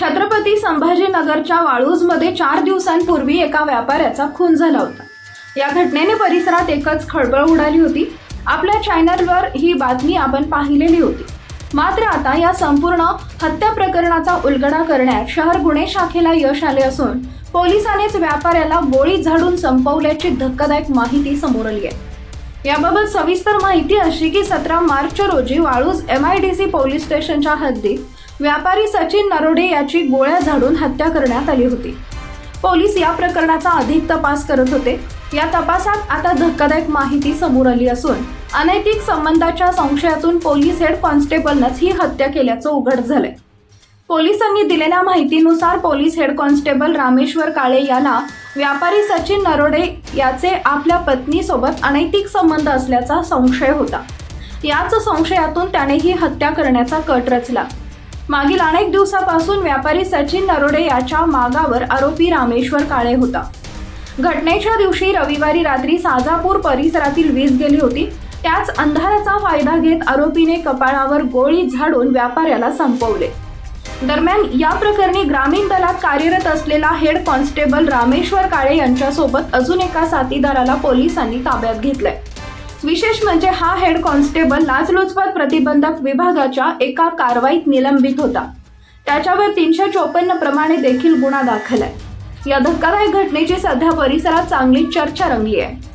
छत्रपती संभाजीनगरच्या वाळूजमध्ये चार दिवसांपूर्वी एका व्यापाऱ्याचा खून झाला होता. या घटनेने परिसरात एकच खळबळ उडाली होती. आपल्या चॅनलवर ही बातमी आपण पाहिलेली होती. मात्र आता या संपूर्ण हत्या प्रकरणाचा उलगडा करण्यात शहर गुन्हे शाखेला यश आले असून पोलिसांनीच व्यापाऱ्याला गोळी झाडून संपवल्याची धक्कादायक माहिती समोर आली आहे. याबाबत सविस्तर माहिती अशी की सतरा मार्च रोजी Waluj M I D C police स्टेशनच्या हद्दीत व्यापारी सचिन नरोडे याची गोळ्या झाडून हत्या करण्यात आली होती. पोलीस या प्रकरणाचा अधिक तपास करत होते. या तपासात आता धक्कादायक माहिती समोर आली असून अनैतिक संबंधाच्या संशयातून पोलीस हेड कॉन्स्टेबलनंच ही हत्या केल्याचं उघड झालंय. पोलिसांनी दिलेल्या माहितीनुसार police head constable Rameshwar Kale याला व्यापारी सचिन नरोडे याचे आपल्या पत्नीसोबत अनैतिक संबंध असल्याचा संशय होता. याच संशयातून त्याने ही हत्या करण्याचा कट रचला. मागील अनेक दिवसापासून व्यापारी सचिन नरोडे याच्या मागावर आरोपी रामेश्वर काळे होता. घटनेच्या दिवशी रविवारी रात्री साजापूर परिसरातील वीज गेली होती. त्याच अंधाराचा फायदा घेत आरोपीने कपाळावर गोळी झाडून व्यापाऱ्याला संपवले. दरम्यान या प्रकरणी ग्रामीण दलात कार्यरत असलेला हेड कॉन्स्टेबल रामेश्वर काळे यांच्यासोबत अजून एका साथीदाराला पोलिसांनी ताब्यात घेतलंय. विशेष म्हणजे हा हेड कॉन्स्टेबल लाचलुचपत प्रतिबंधक विभागाच्या एका कारवाईत निलंबित होता. त्याच्यावर तीनशे चोपन्न प्रमाणे देखील गुन्हा दाखल आहे. या धक्कादायक घटनेची सध्या परिसरात चांगली चर्चा रंगली आहे.